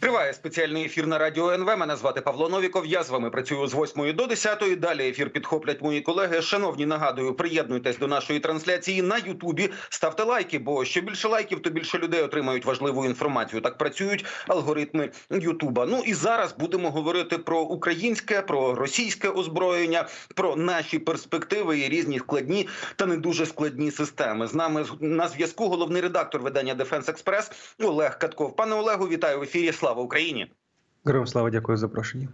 Триває спеціальний ефір на радіо НВ. Мене звати Павло Новіков. Я з вами працюю з 8 до 10. Далі ефір підхоплять мої колеги. Шановні, нагадую, приєднуйтесь до нашої трансляції на Ютубі. Ставте лайки, бо що більше лайків, то більше людей отримають важливу інформацію. Так працюють алгоритми Ютуба. Ну і зараз будемо говорити про українське, про російське озброєння, про наші перспективи і різні складні та не дуже складні системи. З нами на зв'язку головний редактор видання Дефенс Експрес Олег Катков. Пане Олегу, вітаю в ефірі. Слава Україні! Героям слава, дякую за запрошення.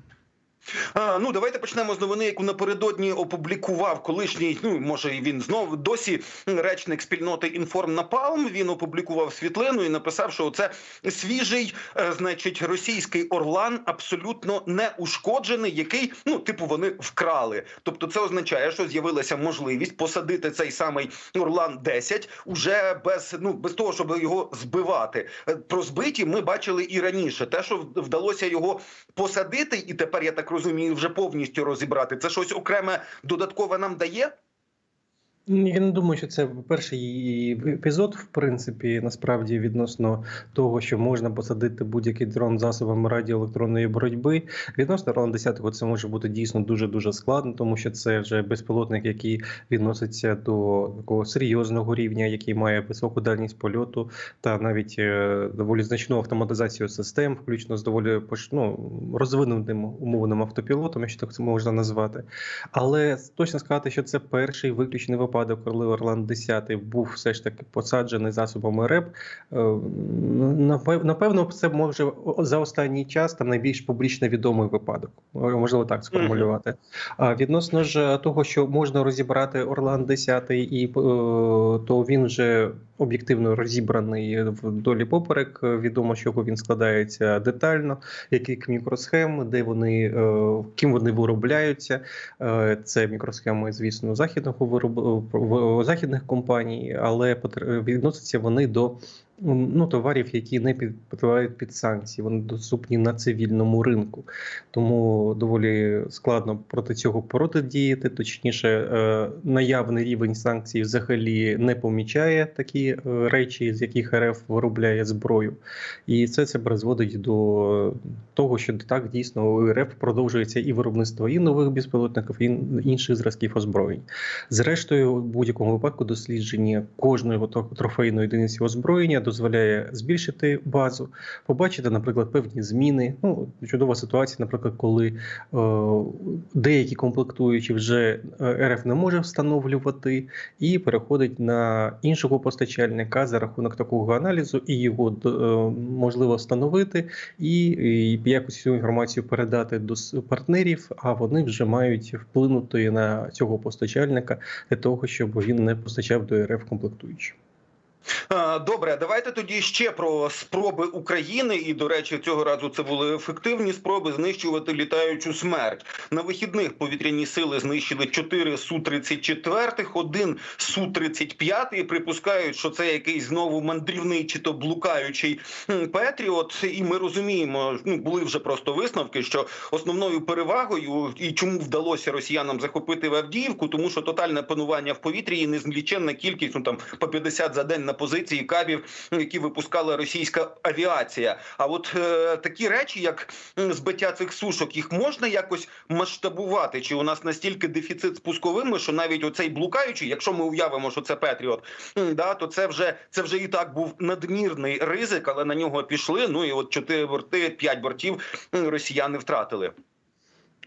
Ну давайте почнемо з новини, яку напередодні опублікував колишній. Ну може він знову досі речник спільноти Інформ Напалм. Він опублікував світлину і написав, що це свіжий, е, значить, російський Орлан абсолютно не ушкоджений, який ну типу вони вкрали. Тобто, це означає, що з'явилася можливість посадити цей самий Орлан 10 уже без ну без того, щоб його збивати. Е, Про збиті ми бачили і раніше. Те, що вдалося його посадити, і тепер я так розумію, вже повністю розібрати. Це щось окреме додаткове нам дає. Я не думаю, що це перший епізод, в принципі, насправді відносно того, що можна посадити будь-який дрон засобами радіоелектронної боротьби. Відносно Ролан 10 це може бути дійсно дуже дуже складно, тому що це вже безпілотник, який відноситься до такого серйозного рівня, який має високу дальність польоту та навіть е, доволі значну автоматизацію систем, включно з доволі ну, розвинутим умовним автопілотом, якщо так це можна назвати. Але точно сказати, що це перший виключний випадок випадок, коли Орлан 10 був все ж таки посаджений засобами РЕП, е, напевно, це може за останній час там найбільш публічно відомий випадок. Можливо, так сформулювати. А відносно ж того, що можна розібрати Орлан 10 і е, то він вже об'єктивно розібраний в долі поперек. Відомо, чого він складається детально, яких мікросхем, де вони е, ким вони виробляються. Це мікросхеми, звісно, західного вироб... західних компаній, але відносяться вони до ну, товарів, які не підпадають під санкції, вони доступні на цивільному ринку. Тому доволі складно проти цього протидіяти. Точніше, е, наявний рівень санкцій взагалі не помічає такі е, речі, з яких РФ виробляє зброю, і це це призводить до того, що так дійсно у РФ продовжується і виробництво і нових безпілотників, і інших зразків озброєнь. Зрештою, в будь-якому випадку дослідження кожної трофейної одиниці озброєння дозволяє збільшити базу, побачити, наприклад, певні зміни. Ну чудова ситуація, наприклад, коли е, деякі комплектуючі вже е, РФ не може встановлювати і переходить на іншого постачальника за рахунок такого аналізу, і його е, можливо встановити, і, і якось цю інформацію передати до партнерів. А вони вже мають вплинути на цього постачальника для того, щоб він не постачав до РФ комплектуючі. Добре, давайте тоді ще про спроби України. І до речі, цього разу це були ефективні спроби знищувати літаючу смерть. На вихідних повітряні сили знищили 4 су 34 один су 35 і Припускають, що це якийсь знову мандрівний чи то блукаючий Петріот. І ми розуміємо, ну були вже просто висновки, що основною перевагою і чому вдалося росіянам захопити в Авдіївку, тому що тотальне панування в повітрі і незліченна кількість ну там по 50 за день на позиції кабів, які випускала російська авіація. А от е, такі речі, як збиття цих сушок, їх можна якось масштабувати? Чи у нас настільки дефіцит з пусковими, що навіть оцей блукаючий, якщо ми уявимо, що це Петріот, да то це вже це вже і так був надмірний ризик, але на нього пішли. Ну і от чотири борти, п'ять бортів росіяни втратили.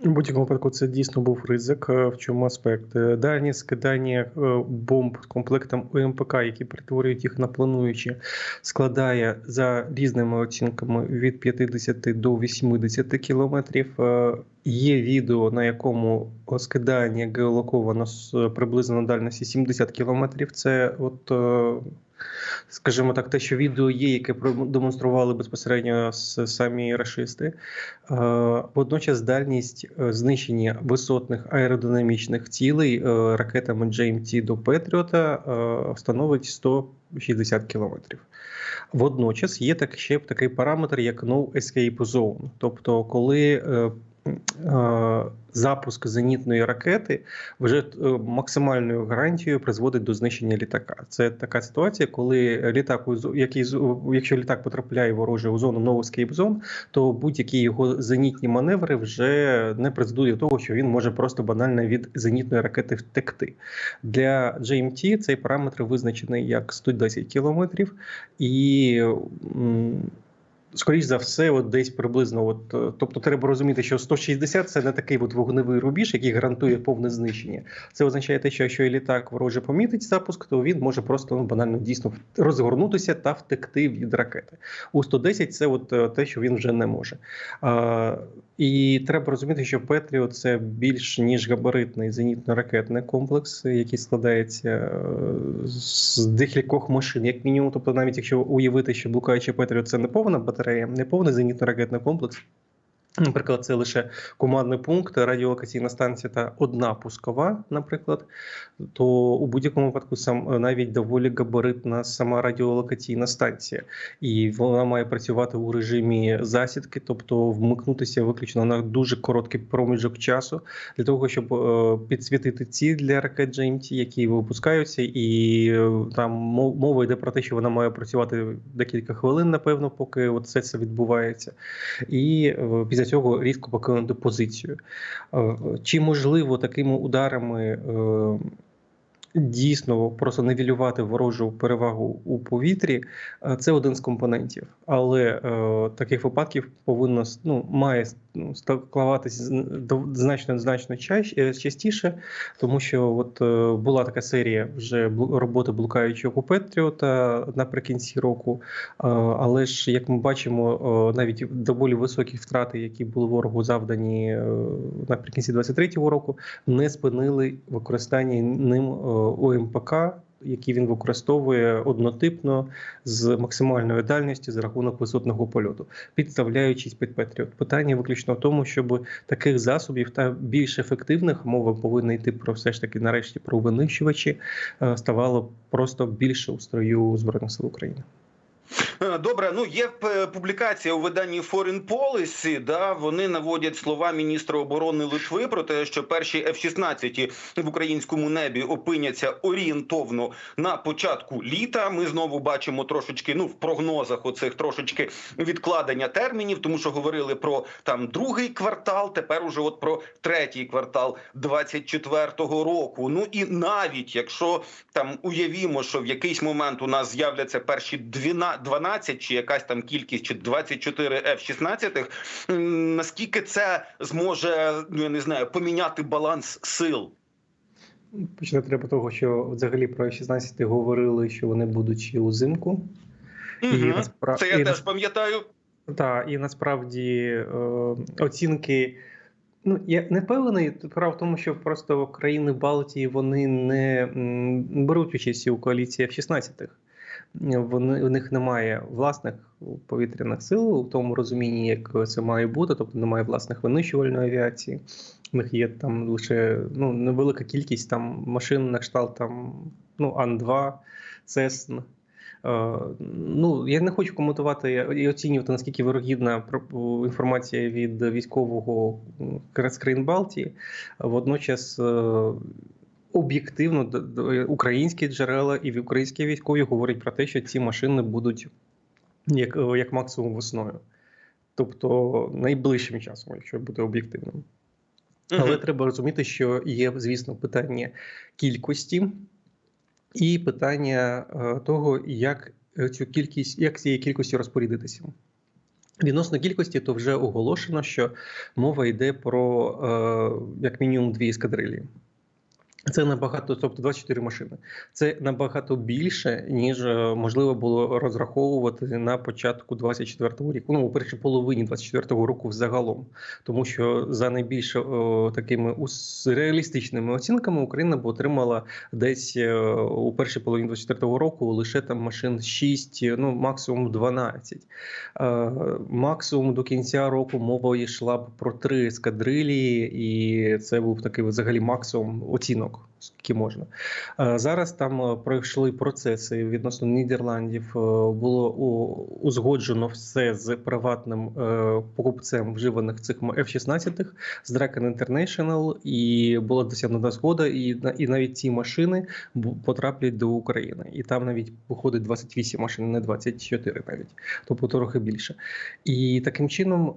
У будь-якому випадку це дійсно був ризик. В чому аспект? Дальні скидання бомб з комплектом УМПК, які перетворюють їх на плануючі, складає за різними оцінками від 50 до 80 кілометрів. Є відео, на якому скидання геолоковано приблизно на дальності 70 кілометрів. Це от скажімо так, те, що відео є, яке продемонстрували безпосередньо самі рашисти. Е, водночас дальність е, знищення висотних аеродинамічних цілей е, ракетами GMT до Петріота становить 160 кілометрів. Водночас є так ще такий параметр, як No Escape Zone. Тобто, коли запуск зенітної ракети вже е, максимальною гарантією призводить до знищення літака. Це така ситуація, коли літак, який якщо літак потрапляє вороже у зону Escape Zone, то будь-які його зенітні маневри вже не призведуть до того, що він може просто банально від зенітної ракети втекти. Для GMT цей параметр визначений як 110 кілометрів, і скоріш за все, от десь приблизно, от, е, тобто треба розуміти, що 160 це не такий от вогневий рубіж, який гарантує повне знищення. Це означає те, що якщо і літак вороже помітить запуск, то він може просто ну, банально дійсно розгорнутися та втекти від ракети. У 110 це от е, те, що він вже не може. І треба розуміти, що Петріо це більш ніж габаритний зенітно-ракетний комплекс, який складається е, з декількох машин, як мінімум. Тобто, навіть якщо уявити, що блукаючий Петріо це не повна батарея, не повний зенітно-ракетний комплекс. Наприклад, це лише командний пункт, радіолокаційна станція та одна пускова, наприклад, то у будь-якому випадку сам навіть доволі габаритна сама радіолокаційна станція, і вона має працювати у режимі засідки, тобто вмикнутися виключно на дуже короткий проміжок часу для того, щоб е, підсвітити ціль для ракет GMT, які випускаються, і е, там мова йде про те, що вона має працювати декілька хвилин, напевно, поки от все це відбувається. І е, після цього різко покинути позицію. Е, Чи можливо такими ударами е, дійсно просто невілювати ворожу перевагу у повітрі? Е, Це один з компонентів, але таких випадків повинно ну, має ну, складатися значно чаще- е, частіше, тому що от е, була така серія вже роботи блукаючого Петріота наприкінці року. Е, Але ж, як ми бачимо, навіть доволі високі втрати, які були ворогу завдані е, наприкінці 23-го року, не спинили використання ним е, ОМПК, які він використовує однотипно з максимальною дальністю за рахунок висотного польоту, підставляючись під Петріот. Питання виключно в тому, щоб таких засобів та більш ефективних мова повинна йти про все ж таки нарешті про винищувачі, е, ставало просто більше у строю збройних сил України. Е, Добре, ну є е, публікація у виданні Foreign Policy, Да, вони наводять слова міністра оборони Литви про те, що перші F-16 в українському небі опиняться орієнтовно на початку літа. Ми знову бачимо трошечки, ну в прогнозах оцих трошечки відкладення термінів, тому що говорили про там другий квартал. Тепер уже от про третій квартал 24-го року. Ну і навіть якщо там уявімо, що в якийсь момент у нас з'являться перші 12 12 чи якась там кількість, чи 24 F-16, наскільки це зможе, ну я не знаю, поміняти баланс сил? Почати треба того, що взагалі про F-16 говорили, що вони будуть ще узимку. І Мгм. наспра- Це я і теж пам'ятаю. Так, і насправді е, оцінки. Ну, я не певний. Справа в тому, що просто країни Балтії вони не беруть участь у коаліції F-16. Вони у них немає власних повітряних сил у тому розумінні, як це має бути, тобто немає власних винищувальної авіації. У них є там лише ну, невелика кількість там машин на кшталт там ну, Ан-2, Цесн. Ну, я не хочу коментувати і оцінювати, наскільки вирогідна інформація від військового країн Балтії. Водночас е, об'єктивно українські джерела і українські військові говорять про те, що ці машини будуть як, е, як максимум весною. Тобто найближчим часом, якщо бути об'єктивним. Але Мгм. треба розуміти, що є, звісно, питання кількості і питання е, того, як е, цю кількість, як цією кількістю розпорядитися. Відносно кількості, то вже оголошено, що мова йде про е, як мінімум дві ескадрилі. Це набагато, тобто 24 машини. Це набагато більше, ніж е, можливо було розраховувати на початку 24-го року. Ну, у першій половині 24-го року взагалом. Тому що за найбільш е, такими реалістичними оцінками Україна б отримала десь е, у першій половині 24-го року лише там машин 6, ну максимум 12. Е, Максимум до кінця року мова йшла б про три ескадрилі, і це був такий взагалі максимум оцінок. Скільки можна. Е, Зараз там е, пройшли процеси відносно Нідерландів. е, Було узгоджено все з приватним покупцем вживаних цих F-16 з Draken International, і була досягнута згода, і, і навіть ці машини потраплять до України. І там навіть виходить 28 машин, не 24 навіть, тобто трохи більше. І таким чином.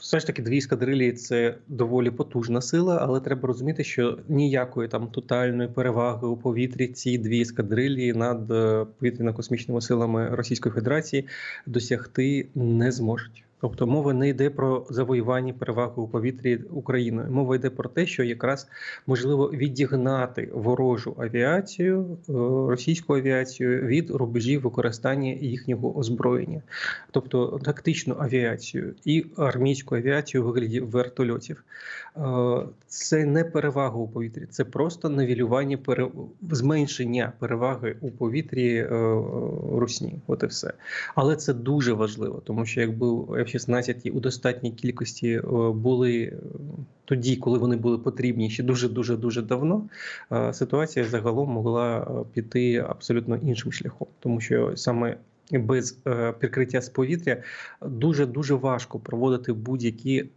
Все ж таки дві ескадрилі це доволі потужна сила, але треба розуміти, що ніякої там тотальної переваги у повітрі ці дві ескадрилі над е, повітряно-космічними силами Російської Федерації досягти не зможуть. Тобто мова не йде про завоювання переваги у повітрі Україною. Мова йде про те, що якраз можливо відігнати ворожу авіацію, е, російську авіацію від рубежів використання їхнього озброєння, тобто тактичну авіацію і армійську авіацію у вигляді вертольотів. Е, Це не перевага у повітрі, це просто навілювання пере... зменшення переваги у повітрі е, русні. От і все. Але це дуже важливо, тому що якби F-16 у достатній кількості е, були е, тоді, коли вони були потрібні ще дуже дуже дуже давно, е, ситуація загалом могла піти абсолютно іншим шляхом, тому що саме без прикриття з повітря дуже дуже важко проводити будь-які.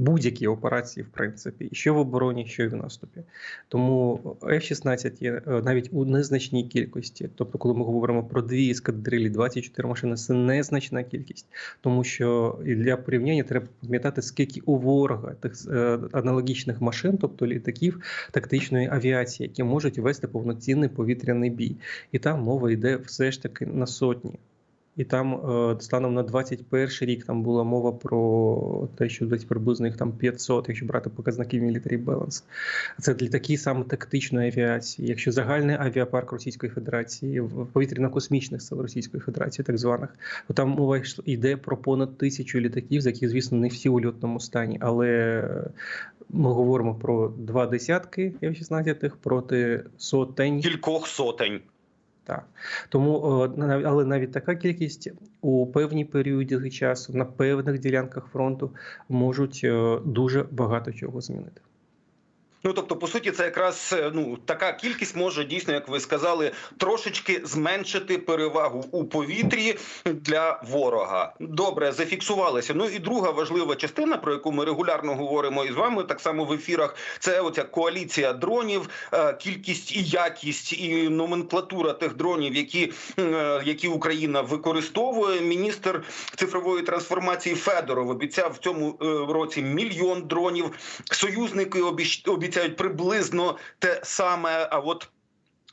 Будь-які операції, в принципі, що в обороні, що і в наступі. Тому F-16 є е, навіть у незначній кількості. Тобто, коли ми говоримо про дві ескадрилі, 24 машини, це незначна кількість, тому що і для порівняння треба пам'ятати, скільки у ворога тих е, аналогічних машин, тобто літаків тактичної авіації, які можуть вести повноцінний повітряний бій, і там мова йде все ж таки на сотні. І там е, станом на 21 рік там була мова про те, що десь приблизно їх там 500, якщо брати показники Military Balance. Це літаки саме тактичної авіації. Якщо загальний авіапарк Російської Федерації, повітряно-космічних сил Російської Федерації, так званих, то там мова йде про понад тисячу літаків, з яких, звісно, не всі у льотному стані, але ми говоримо про два десятки F-16 проти сотень. Кількох сотень. Так тому е, але навіть така кількість у певні періоди часу на певних ділянках фронту можуть е, дуже багато чого змінити. Ну тобто, по суті, це якраз е, ну така кількість може дійсно, як ви сказали, трошечки зменшити перевагу у повітрі для ворога. Добре, зафіксувалися. Ну і друга важлива частина, про яку ми регулярно говоримо із вами, так само в ефірах. Це оця коаліція дронів, е, кількість і якість, і номенклатура тих дронів, які, е, які Україна використовує. Міністр цифрової трансформації Федоров обіцяв в цьому році мільйон дронів. Союзники обіч- обіцяють приблизно те саме. А от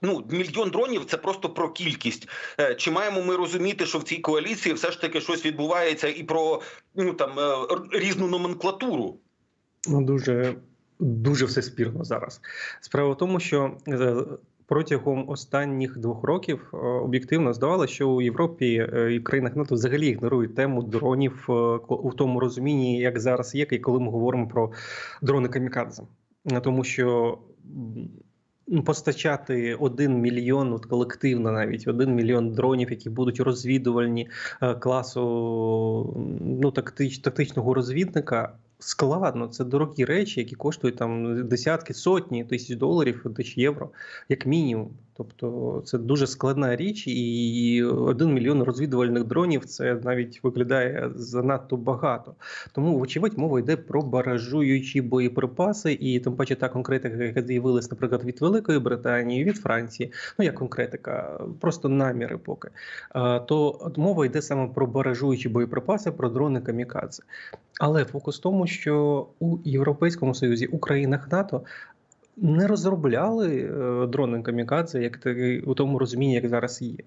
Ну, мільйон дронів це просто про кількість. Е, Чи маємо ми розуміти, що в цій коаліції все ж таки щось відбувається і про ну там е, різну номенклатуру? Ну дуже дуже все спірно зараз. Справа в тому, що е, протягом останніх двох років об'єктивно здавалося, що у Європі і країнах НАТО взагалі ігнорують тему дронів у тому розумінні, як зараз є, і коли ми говоримо про дрони камікадзе. Тому що постачати один мільйон, от колективно навіть один мільйон дронів, які будуть розвідувальні е, класу ну, тактич, тактичного розвідника. Складно, це дорогі речі, які коштують там десятки, сотні тисяч доларів, тисяч євро, як мінімум. Тобто це дуже складна річ, і один мільйон розвідувальних дронів це навіть виглядає занадто багато. Тому, вочевидь, мова йде про баражуючі боєприпаси, і тим паче та конкретика, яка з'явилась, наприклад, від Великої Британії, від Франції, ну як конкретика, просто наміри поки. Е, То мова йде саме про баражуючі боєприпаси, про дрони камікадзе. Але фокус в тому, що у Європейському Союзі, у країнах НАТО не розробляли е, дрони камікадзе, як у тому розумінні, як зараз є.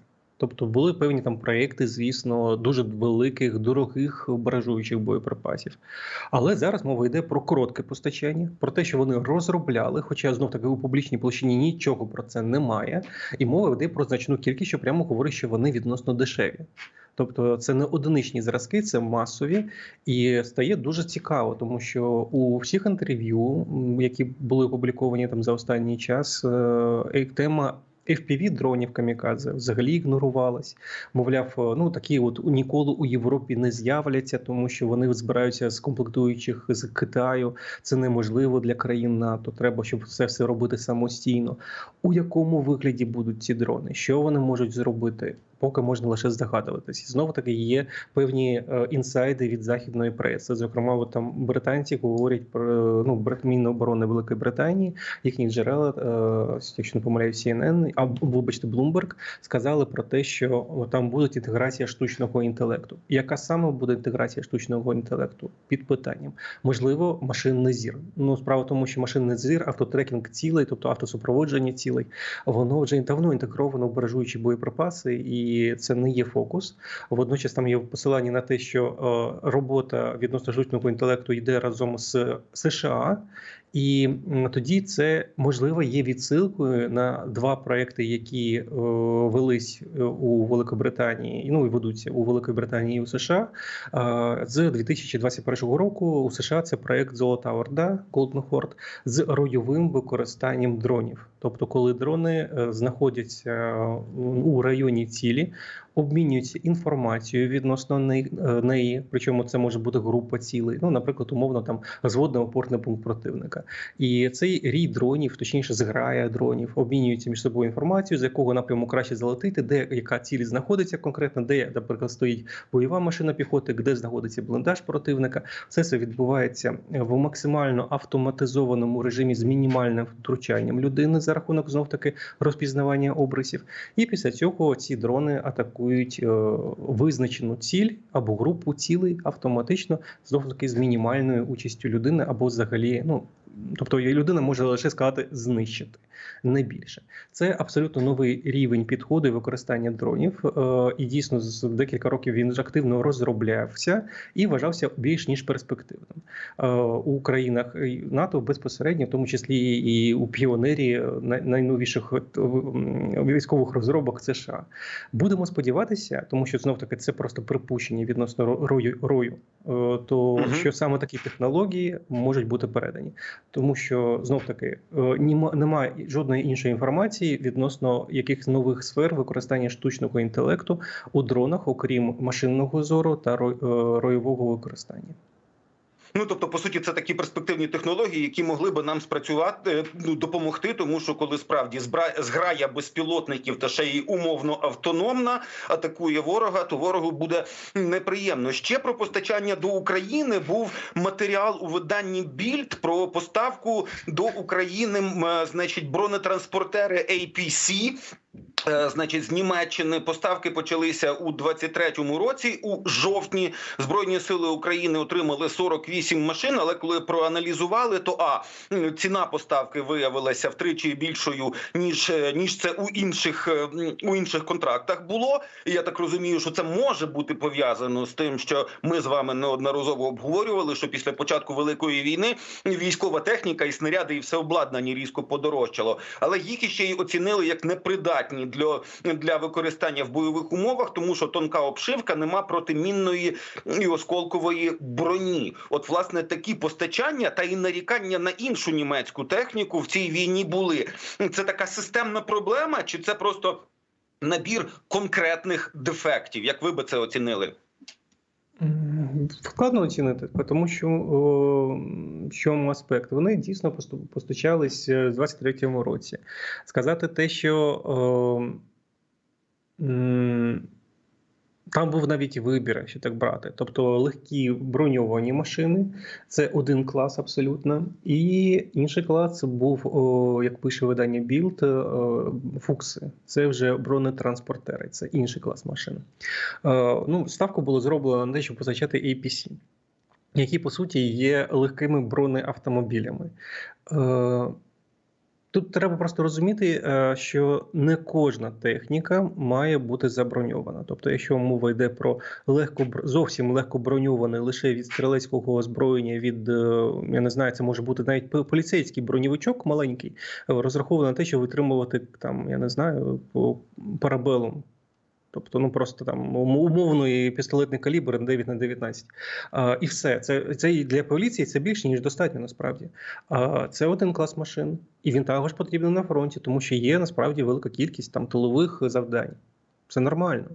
Тобто були певні там проекти, звісно, дуже великих, дорогих баражуючих боєприпасів. Але зараз мова йде про коротке постачання, про те, що вони розробляли, хоча знов таки у публічній площині нічого про це немає. І мова йде про значну кількість, що прямо говорить, що вони відносно дешеві. Тобто це не одиничні зразки, це масові, і стає дуже цікаво, тому що у всіх інтерв'ю, які були опубліковані там за останній час, е, тема FPV дронів камікадзе взагалі ігнорувалась. Мовляв, е, ну такі от ніколи у Європі не з'являться, тому що вони збираються з комплектуючих з Китаю. Це неможливо для країн НАТО. Треба, щоб це все робити самостійно. У якому вигляді будуть ці дрони? Що вони можуть зробити? Поки можна лише здогадуватись. І знову таки є певні е, інсайди від західної преси. Зокрема, от там британці говорять про ну Брит- Міноборони Великої Британії, їхні джерела, е, якщо не помиляюсь, CNN, а вибачте, Bloomberg, сказали про те, що там буде інтеграція штучного інтелекту. Яка саме буде інтеграція штучного інтелекту? Під питанням. Можливо, машинний зір. Ну справа в тому, що машинний зір, автотрекінг цілей, тобто автосупроводження цілей, воно вже давно інтегровано в баражуючі боєприпаси, і це не є фокус. Водночас там є посилання на те, що е, робота відносно штучного інтелекту йде разом з США. І тоді це можливо є відсилкою на два проекти, які е, велись е, у Великобританії, ну і ведуться у Великій Британії і у США. З 2021 року у США це проект Золота Орда Golden з ройовим використанням дронів. Тобто, коли дрони е, знаходяться е, у районі цілі, обмінюються інформацією відносно неї, е, причому це може бути група цілей. Ну, наприклад, умовно там зводно-опорний пункт противника. І цей рій дронів, точніше, зграя дронів, обмінюються між собою інформацією, з якого напряму краще залетити, де яка ціль знаходиться конкретно, де, наприклад, стоїть бойова машина піхоти, де знаходиться бліндаж противника. Все це відбувається в максимально автоматизованому режимі з мінімальним втручанням людини за рахунок знов таки розпізнавання обрисів. І після цього ці дрони атакують е, визначену ціль або групу цілей автоматично знов таки з мінімальною участю людини, або взагалі, ну тобто людина може лише сказати знищити, не більше. Це абсолютно новий рівень підходу і використання дронів. Е, і дійсно з декілька років він вже активно розроблявся і вважався більш ніж перспективним Е, у країнах НАТО безпосередньо, в тому числі і у піонері найновіших військових розробок США. Будемо сподіватися, тому що знов таки це просто припущення відносно рою рою, е, то що саме такі технології можуть бути передані, тому що знов таки е, немає жодної іншої інформації відносно яких нових сфер використання штучного інтелекту у дронах, окрім машинного зору та е, ройового використання. Ну тобто, по суті, це такі перспективні технології, які могли би нам спрацювати, ну допомогти, тому що коли справді зграя безпілотників та ще й умовно автономна атакує ворога, то ворогу буде неприємно. Ще про постачання до України був матеріал у виданні Більд про поставку до України, е, значить, бронетранспортери APC. Е, Значить, з Німеччини поставки почалися у 23-му році. У жовтні збройні сили України отримали 48 машин. Але коли проаналізували, то а ціна поставки виявилася втричі більшою ніж е, ніж це у інших е, у інших контрактах було. І я так розумію, що це може бути пов'язано з тим, що ми з вами неодноразово обговорювали, що після початку великої війни військова техніка і снаряди, і все обладнання різко подорожчало. Але їх іще й оцінили як непридатні для, для використання в бойових умовах, тому що тонка обшивка нема протимінної і осколкової броні. От, власне, такі постачання та і нарікання на іншу німецьку техніку в цій війні були. Це така системна проблема, чи це просто набір конкретних дефектів? Як ви би це оцінили? Складно оцінити, тому що в чому аспект? Вони дійсно постучались е, в 23-му році. Сказати те, що м, там був навіть вибір, якщо так брати. Тобто легкі броньовані машини це один клас абсолютно. І інший клас був, о, як пише видання Білд, фукси. Це вже бронетранспортери, це інший клас машин. Е, ну, ставку було зроблено на те, щоб позначати APC, які по суті є легкими бронеавтомобілями. Е, Тут треба просто розуміти, е, що не кожна техніка має бути заброньована. Тобто, якщо мова йде про легко зовсім легко броньоване лише від стрілецького озброєння, від е, я не знаю, це може бути навіть поліцейський броньовичок маленький, е, розрахований на те, що витримувати там, я не знаю, по парабелум Тобто, ну просто там ум- умовний пістолетний калібр 9 на 19. А, і все. Це, це і для поліції це більше, ніж достатньо насправді. А, це один клас машин, і він також потрібен на фронті, тому що є насправді велика кількість там тилових завдань. Це нормально.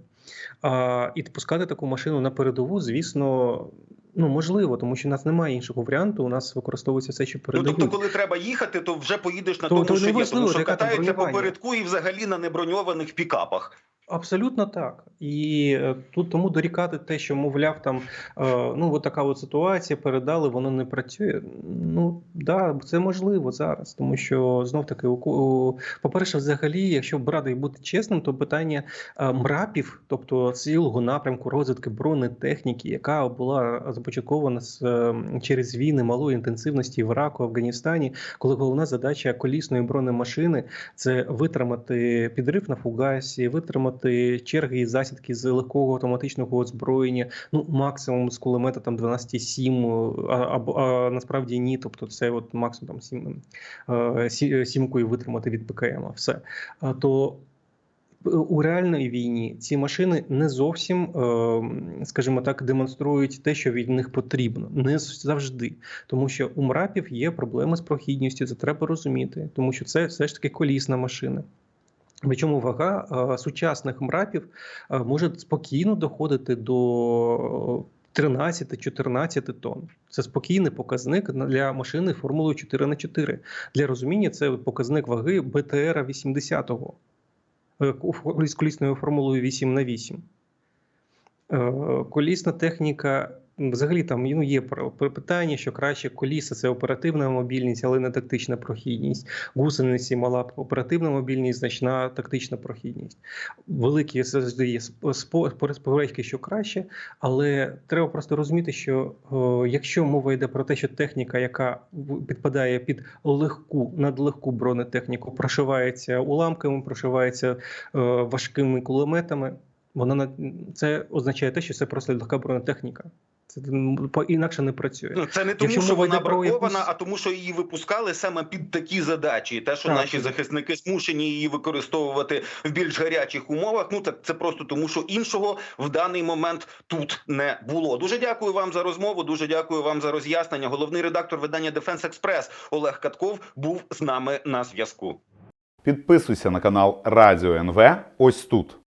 А, і пускати таку машину на передову, звісно, ну можливо, тому що у нас немає іншого варіанту. У нас використовується все, що Ну, тобто, коли треба їхати, то вже поїдеш на То- тому, то що є, тому що катаються по передку і взагалі на неброньованих пікапах. Абсолютно так. І е, тут тому дорікати те, що мовляв, там е, ну от така от ситуація передали, воно не працює. Ну да, це можливо зараз, тому що знов таки, у- по-перше, взагалі, якщо брати і бути чесним, то питання е, мрапів, тобто цілого напрямку розвитки бронетехніки, яка була започаткована з через війни малої інтенсивності в Іраку, Афганістані, коли головна задача колісної бронемашини це витримати підрив на фугасі, витримати черги і засідки з легкого автоматичного озброєння, ну максимум з кулемета там 12,7, а, або а, насправді ні. Тобто це от максимум там 7, е, сімкою витримати від ПКМ. Все то. У реальній війні ці машини не зовсім, е, скажімо так, демонструють те, що від них потрібно, не завжди, тому що у мрапів є проблеми з прохідністю. Це треба розуміти, тому що це все ж таки колісна машина. Причому вага е, сучасних мрапів е, може спокійно доходити до 13-14 тонн. Це спокійний показник для машини формулою 4 на 4 Для розуміння, це показник ваги БТР 80-го е, з колісною формулою 8 на 8 Е, Колісна техніка. Взагалі там ну, є питання, що краще коліса це оперативна мобільність, але не тактична прохідність. Гусениці мала оперативна мобільність, значна тактична прохідність. Великі завжди є спорядки, що краще, але треба просто розуміти, що е, якщо мова йде про те, що техніка, яка підпадає під легку, надлегку бронетехніку, прошивається уламками, прошивається е, важкими кулеметами, вона на це означає те, що це просто легка бронетехніка. Це по інакше не працює. Ну, це не тому, Якщо що вона бракована, якусь- а тому, що її випускали саме під такі задачі. І те, що Так. наші захисники змушені її використовувати в більш гарячих умовах. Ну так це просто тому, що іншого в даний момент тут не було. Дуже дякую вам за розмову. Дуже дякую вам за роз'яснення. Головний редактор видання Дефенс Експрес Олег Катков був з нами на зв'язку. Підписуйся на канал Радіо НВ ось тут.